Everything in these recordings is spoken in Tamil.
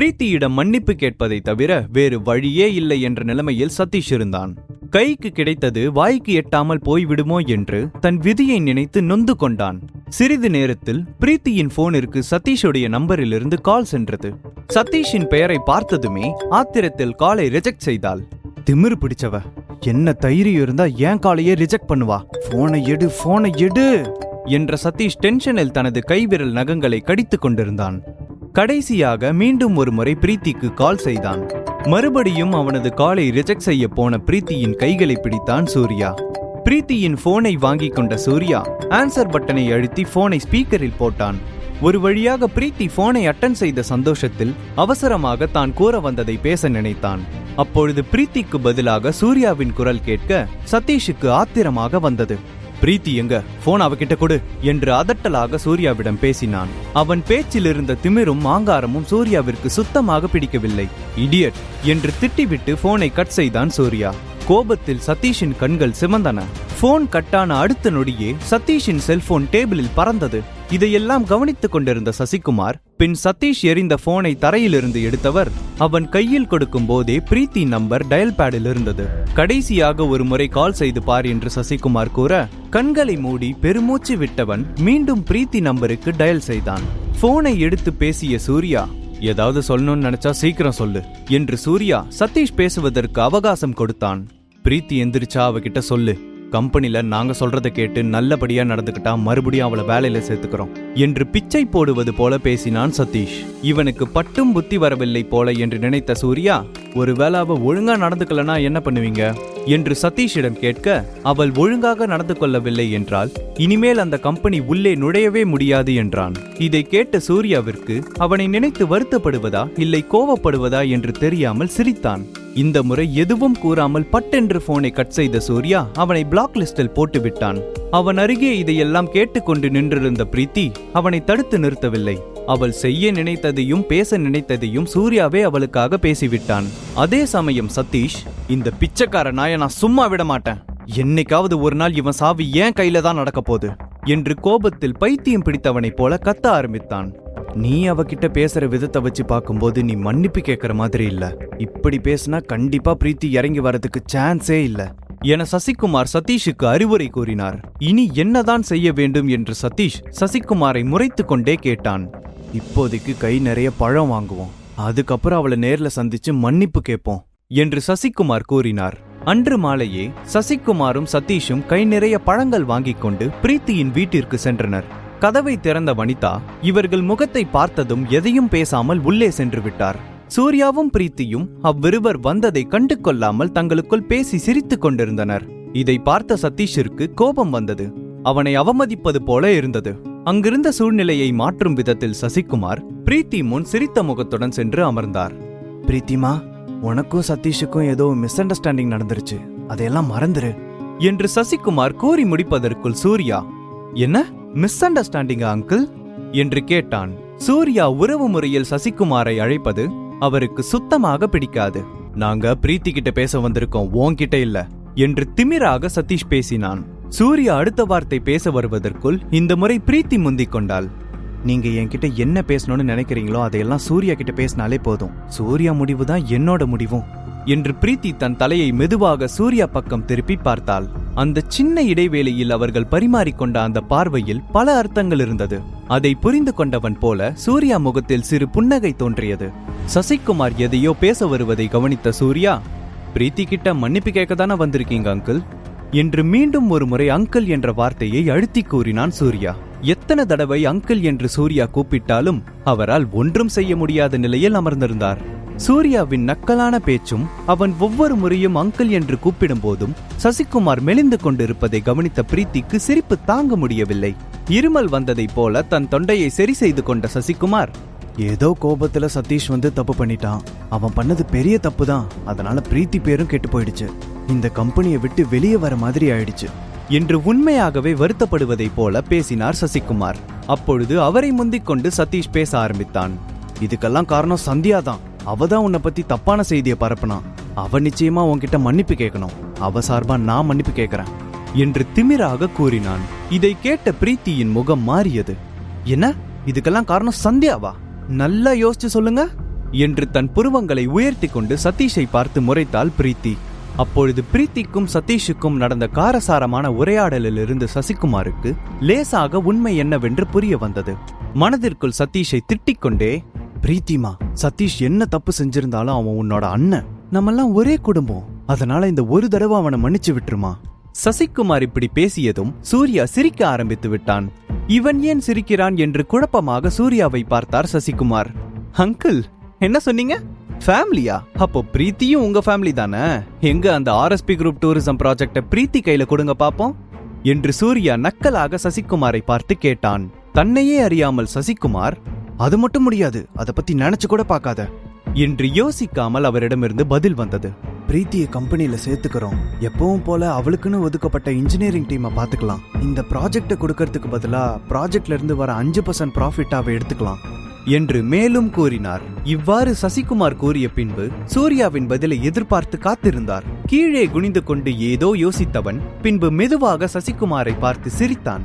பிரீத்தியிடம் மன்னிப்பு கேட்பதை தவிர வேறு வழியே இல்லை என்ற நிலைமையில் சதீஷ் இருந்தான். கைக்கு கிடைத்தது வாய்க்கு எட்டாமல் போய்விடுமோ என்று தன் விதியை நினைத்து நொந்து கொண்டான். சிறிது நேரத்தில் பிரீத்தியின் போனிற்கு சதீஷுடைய நம்பரிலிருந்து கால் சென்றது. சதீஷின் பெயரை பார்த்ததுமே ஆத்திரத்தில் காலை ரிஜெக்ட் செய்தாள். திமிரு பிடிச்சவ என்ன தைரியம் இருந்தா ஏன் காலையே ரிஜெக்ட் பண்ணுவா? போனை எடு போனை எடு! என்ற சதீஷ் டென்ஷனில் தனது கைவிரல் நகங்களை கடித்துக் கொண்டிருந்தான். கடைசியாக மீண்டும் ஒரு முறை பிரீத்திக்கு கால் செய்தான். மறுபடியும் அவனது காலை ரிஜெக்ட் செய்ய போன பிரீத்தியின் கைகளை பிடித்தான் சூர்யா. பிரீத்தியின் போனை வாங்கிக் கொண்ட சூர்யா ஆன்சர் பட்டனை அழுத்தி போனை ஸ்பீக்கரில் போட்டான். ஒரு வழியாக பிரீத்தி போனை அட்டன் செய்த சந்தோஷத்தில் அவசரமாக தான் கூற வந்ததை பேச நினைத்தான். அப்பொழுது பிரீத்திக்கு பதிலாக சூர்யாவின் குரல் கேட்க சதீஷுக்கு ஆத்திரமாக வந்தது. பிரீத்தி எங்க? போன் அவகிட்ட கொடு என்று அதட்டலாக சூர்யாவிடம் பேசினான். அவன் பேச்சில் இருந்த திமிரும் மாங்காரமும் சூர்யாவிற்கு சுத்தமாக பிடிக்கவில்லை. இடியட் என்று திட்டிவிட்டு போனை கட் செய்தான் சூர்யா. கோபத்தில் சதீஷின் கண்கள் சிவந்தன. போன் கட்டான அடுத்த நொடியே சதீஷின் செல்போன் டேபிளில் பறந்தது. இதையெல்லாம் கவனித்துக் கொண்டிருந்த சசிகுமார் பின் சதீஷ் எறிந்த போனை தரையிலிருந்து எடுத்தவர் அவன் கையில் கொடுக்கும் போதே பிரீத்தி நம்பர் டயல் பேடில் இருந்தது. கடைசியாக ஒரு முறை கால் செய்து பார் என்று சசிகுமார் கூற கண்களை மூடி பெருமூச்சு விட்டவன் மீண்டும் பிரீத்தி நம்பருக்கு டயல் செய்தான். போனை எடுத்து பேசிய சூர்யா ஏதாவது சொல்லணும்னு நினைச்சா சீக்கிரம் சொல்லு என்று சூர்யா சதீஷ் பேசுவதற்கு அவகாசம் கொடுத்தான். பிரீத்தி எந்திரிச்சா அவகிட்ட சொல்லு. கம்பெனில நாங்க சொல்றத கேட்டு நல்லபடியா நடந்துக்கிட்டா மறுபடியும் அவளை வேலையில சேர்த்துக்கிறோம் என்று பிச்சை போடுவது போல பேசினான் சதீஷ். இவனுக்கு பட்டும் புத்தி வரவில்லை போல என்று நினைத்த சூர்யா ஒருவேளை அவ ஒழுங்கா நடந்துக்கலனா என்ன பண்ணுவீங்க? என்று சதீஷிடம் கேட்க அவள் ஒழுங்காக நடந்து கொள்ளவில்லை என்றால் இனிமேல் அந்த கம்பெனி உள்ளே நுழையவே முடியாது என்றான். இதை கேட்ட சூர்யாவிற்கு அவனை நினைத்து வருத்தப்படுவதா இல்லை கோவப்படுவதா? என்று தெரியாமல் சிரித்தான். இந்த முறை எதுவும் கூறாமல் பட்டென்று போனை கட் செய்த சூர்யா அவனை பிளாக் லிஸ்டில் போட்டுவிட்டான். அவன் அருகே இதையெல்லாம் கேட்டுக்கொண்டு நின்றிருந்த பிரீத்தி அவனை தடுத்து நிறுத்தவில்லை. அவள் செய்ய நினைத்ததையும் பேச நினைத்ததையும் சூர்யாவே அவளுக்காக பேசிவிட்டான். அதே சமயம் சதீஷ் இந்த பிச்சைக்கார நாய நான் சும்மா விட மாட்டேன். என்னைக்காவது ஒரு நாள் இவன் சாவி ஏன் கையில தான் நடக்க போகுது? என்று கோபத்தில் பைத்தியம் பிடித்தவனைப் போல கத்த ஆரம்பித்தான். நீ அவகிட்ட பேசுற விதத்தை வச்சு பார்க்கும்போது நீ மன்னிப்பு கேட்கற மாதிரி இல்ல. இப்படி பேசினா கண்டிப்பா பிரீத்தி இறங்கி வரதுக்கு சான்ஸே இல்ல. என சசிகுமார் சதீஷுக்கு அறிவுரை கூறினார். இனி என்னதான் செய்ய வேண்டும்? என்று சதீஷ் சசிகுமாரை முறைத்து கொண்டே கேட்டான். இப்போதைக்கு கை நிறைய பழம் வாங்குவோம். அதுக்கப்புறம் அவளை நேர்ல சந்திச்சு மன்னிப்பு கேட்போம் என்று சசிகுமார் கூறினார். அன்று மாலையே சசிகுமாரும் சதீஷும் கை நிறைய பழங்கள் வாங்கிக் கொண்டு பிரீத்தியின் வீட்டிற்கு சென்றனர். கதவை திறந்த வனிதா இவர்கள் முகத்தை பார்த்ததும் எதையும் பேசாமல் உள்ளே சென்று விட்டார். சூர்யாவும் பிரீத்தியும் அவ்விருவர் வந்ததை கண்டு கொள்ளாமல் தங்களுக்குள் பேசி சிரித்துக் கொண்டிருந்தனர். இதை பார்த்த சதீஷிற்கு கோபம் வந்தது. அவனை அவமதிப்பது போல இருந்தது. அங்கிருந்த சூழ்நிலையை மாற்றும் விதத்தில் சசிகுமார் பிரீத்தி முன் சிரித்த முகத்துடன் சென்று அமர்ந்தார். பிரீத்திமா உனக்கும் சதீஷுக்கும் ஏதோ மிஸ் அண்டர்ஸ்டாண்டிங் நடந்துருச்சு. அதையெல்லாம் மறந்துரு. என்று சசிகுமார் கூறி முடிப்பதற்குள் சூர்யா என்ன? மிஸ் அண்டர்ஸ்டாண்டிங்கா அங்கிள் என்று கேட்டான். சூர்யா உறவு முறையில் சசிகுமாரை அழைப்பது அவருக்கு சுத்தமாக பிடிக்காது. நாங்க பிரீத்தி கிட்ட பேச வந்திருக்கோம் உன்கிட்ட இல்ல என்று திமிராக சதீஷ் பேசினான். சூர்யா அடுத்த வார்த்தை பேச வருவதற்குள் இந்த முறை பிரீத்தி முந்திக் கொண்டாள். நீங்க என்கிட்ட என்ன பேசணும்னு நினைக்கிறீங்களோ அதையெல்லாம் சூர்யா கிட்ட பேசினாலே போதும். சூர்யா முடிவு தான் என்னோட முடிவும். என்று பிரீத்தி தன் தலையை மெதுவாக சூர்யா பக்கம் திருப்பி பார்த்தாள். அந்த சின்ன இடைவேளையில் அவர்கள் பரிமாறிக்கொண்ட அந்த பார்வையில் பல அர்த்தங்கள் இருந்தது. அதை புரிந்து கொண்டவன் போல சூர்யா முகத்தில் சிறு புன்னகை தோன்றியது. சசிகுமார் எதையோ பேச வருவதை கவனித்த சூர்யா பிரீத்தி கிட்ட மன்னிப்பு கேட்க தானே வந்திருக்கீங்க அங்கிள்? என்று மீண்டும் ஒரு முறை அங்கிள் என்ற வார்த்தையை அழுத்தி கூறினான் சூர்யா. எத்தனை தடவை அங்கிள் என்று சூர்யா கூப்பிட்டாலும் அவரால் ஒன்றும் செய்ய முடியாத நிலையில் அமர்ந்திருந்தார். சூர்யாவின் நக்கலான பேச்சும் அவன் ஒவ்வொரு முறையும் அங்கிள் என்று கூப்பிடும் போதும் சசிகுமார் மெலிந்து கொண்டிருப்பதை கவனித்த பிரீத்திக்கு சிரிப்பு தாங்க முடியவில்லை. இருமல் வந்ததைப் போல தன் தொண்டையை சரி செய்து கொண்ட சசிகுமார் ஏதோ கோபத்துல சதீஷ் வந்து தப்பு பண்ணிட்டான். அவன் பண்ணது பெரிய தப்பு தான் அதனால பிரீத்தி பேரும் கெட்டு போயிடுச்சு. இந்த கம்பெனியை விட்டு வெளியே வர மாதிரி ஆயிடுச்சு என்று உண்மையாகவே வருத்தப்படுவதைப் போல பேசினார் சசிகுமார். அப்பொழுது அவரை முந்திக் கொண்டு சதீஷ் பேச ஆரம்பித்தான். இதுக்கெல்லாம் காரணம் சந்தியா தான். அவ தான் உன்னை பத்தி தப்பான செய்தியை பரப்புனா. அவ நிச்சயமா உன்கிட்ட மன்னிப்பு கேட்கணும். அவ சார்பா நான் மன்னிப்பு கேட்கறேன் என்று திமிராக கூறினான். இதை கேட்ட பிரீத்தியின் முகம் மாறியது. என்ன? இதுக்கெல்லாம் காரணம் சந்தியாவா? நல்லா யோசிச்சு சொல்லுங்க என்று தன் புருவங்களை உயர்த்தி கொண்டு சதீஷை பார்த்து முறைத்தாள் பிரீத்தி. அப்பொழுது பிரீத்திக்கும் சதீஷுக்கும் நடந்த காரசாரமான உரையாடலிலிருந்து சசிகுமாருக்கு லேசாக உண்மை என்னவென்று புரிய வந்தது. மனதிற்குள் சதீஷை திட்டிக் கொண்டே பிரீத்திமா சதீஷ் என்ன தப்பு செஞ்சிருந்தாலும் அவன் உன்னோட அண்ணன். நம்மெல்லாம் ஒரே குடும்பம். அதனால இந்த ஒரு தடவை அவனை மன்னிச்சு விட்டுருமா? சசிகுமார் இப்படி பேசியதும் சூர்யா சிரிக்க ஆரம்பித்து விட்டான். இவன் ஏன் சிரிக்கிறான்? என்று குழப்பமாக சூர்யாவை பார்த்தார் சசிகுமார். அங்கிள் என்ன சொன்னீங்க? ஃபேமிலியா அப்போ பிரீத்தியும் உங்க ஃபேமிலி தானே? எங்க அந்த RSP group tourism project Preethi கையில கொடுங்க பாப்போம்? என்று சூர்யா நக்கலாக சசிகுமாரை பார்த்து கேட்டான். தன்னையே அறியாமல் சசிகுமார் அது மட்டும் முடியாது அதை பத்தி நினைச்சு கூட பார்க்காத என்று யோசிக்காமல் அவரிடமிருந்து பதில் வந்தது. பிரீத்தியை கம்பெனியில சேர்த்துக்கிறோம். எப்பவும் போல அவளுக்குன்னு ஒதுக்கப்பட்ட இன்ஜினியரிங் டீமை பார்த்துக்கலாம். இந்த ப்ராஜெக்டை கொடுக்கறதுக்கு பதிலா ப்ராஜெக்ட்ல இருந்து வர அஞ்சு பர்சன்ட் ப்ராஃபிட்டாவை எடுத்துக்கலாம். என்று மேலும் கூறினார். இவ்வாறு சசிகுமார் கூறிய பின்பு சூர்யாவின் பதிலை எதிர்பார்த்து காத்திருந்தார். கீழே குனிந்து கொண்டு ஏதோ யோசித்தவன் பின்பு மெதுவாக சசிகுமாரை பார்த்து சிரித்தான்.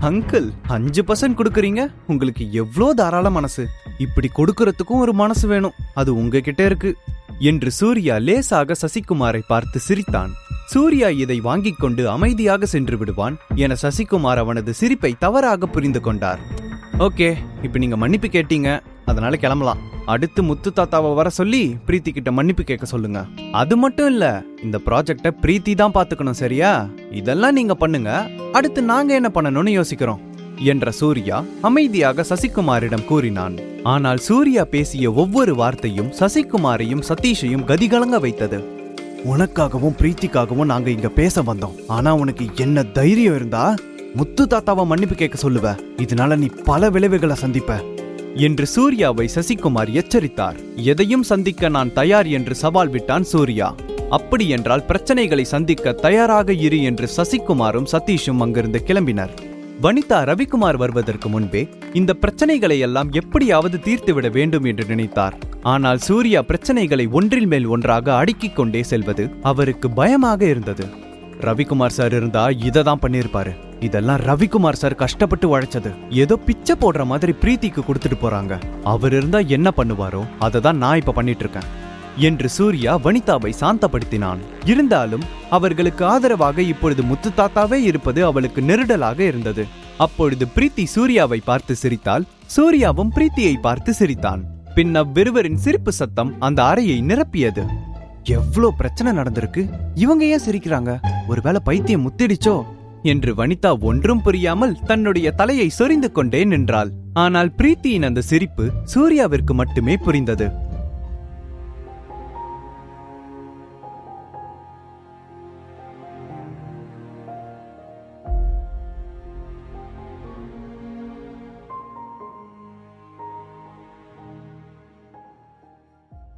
அங்கிள் அஞ்சு பர்சன்ட் கொடுக்கறீங்க? உங்களுக்கு எவ்வளோ தாராள மனசு? இப்படி கொடுக்கறதுக்கும் ஒரு மனசு வேணும். அது உங்ககிட்ட இருக்கு. என்று சூர்யா லேசாக சசிகுமாரை பார்த்து சிரித்தான். சூர்யா இதை வாங்கிக் கொண்டு அமைதியாக சென்று விடுவான் என சசிகுமார் அவனது சிரிப்பை தவறாக புரிந்து கொண்டார். ஓகே இப்போ நீங்க மன்னிப்பு கேட்டீங்க அதனால கிளம்பலாம். அடுத்து முத்து தாத்தாவை வர சொல்லி பிரீத்தி கிட்ட மன்னிப்பு கேட்க சொல்லுங்க. அது மட்டும் இல்ல இந்த ப்ராஜெக்ட பிரீத்தி தான் பாத்துக்கணும் சரியா? இதெல்லாம் நீங்க பண்ணுங்க அடுத்து நாங்க என்ன பண்ணணும்னு யோசிக்கிறோம் என்ற சூர்யா அமைதியாக சசிகுமாரிடம் கூறினான். ஆனால் சூர்யா பேசிய ஒவ்வொரு வார்த்தையும் சசிகுமாரையும் சதீஷையும் கதிகலங்க வைத்தது. உனக்காகவும் பிரீத்திக்காகவும் நாங்க இங்க பேச வந்தோம். ஆனா உனக்கு என்ன தைரியம் இருந்தா? முத்து தாத்தாவை மன்னிப்பு கேட்க சொல்லுவ. இதனால நீ பல விளைவுகளை சந்திப்ப. என்று சூர்யாவை சசிகுமார் எச்சரித்தார். எதையும் சந்திக்க நான் தயார் என்று சவால் விட்டான் சூர்யா. அப்படி என்றால் பிரச்சனைகளை சந்திக்க தயாராக இரு என்று சசிகுமாரும் சதீஷும் அங்கிருந்து கிளம்பினர். வனிதா ரவிக்குமார் வருவதற்கு முன்பே இந்த பிரச்சனைகளை எல்லாம் எப்படியாவது தீர்த்துவிட வேண்டும் என்று நினைத்தார். ஆனால் சூர்யா பிரச்சனைகளை ஒன்றில் மேல் ஒன்றாக அடுக்கிக் கொண்டே செல்வது அவருக்கு பயமாக இருந்தது. ரவிக்குமார் சார் இருந்தா இதை தான் பண்ணியிருப்பாரு இதெல்லாம் ரவிக்குமார் சார் கஷ்டப்பட்டு உழைச்சது. ஏதோ பிச்சை போடுற மாதிரி பிரீத்திக்கு கொடுத்துட்டு போறாங்க. அவர் இருந்தா என்ன பண்ணுவாரோ அதை தான் நான் இப்ப பண்ணிட்டு இருக்கேன் என்று சூர்யா வனிதாவை சாந்தப்படுத்தினான். இருந்தாலும் அவர்களுக்கு ஆதரவாக இப்பொழுது முத்து தாத்தாவே இருப்பது அவளுக்கு நெருடலாக இருந்தது. அப்பொழுது பிரீத்தி சூர்யாவை பார்த்து சிரித்தால் சூர்யாவும் பிரீத்தியை பார்த்து சிரித்தான். பின் அவ்விருவரின் சிரிப்பு சத்தம் அந்த அறையை நிரப்பியது. எவ்வளோ பிரச்சனை நடந்திருக்கு? இவங்க ஏன் சிரிக்கிறாங்க? ஒருவேளை பைத்தியம் முத்திடுச்சோ? என்று வனிதா ஒன்றும் புரியாமல் தன்னுடைய தலையை சொரிந்து கொண்டே நின்றாள். ஆனால் பிரீத்தியின் அந்த சிரிப்பு சூர்யாவிற்கு மட்டுமே புரிந்தது.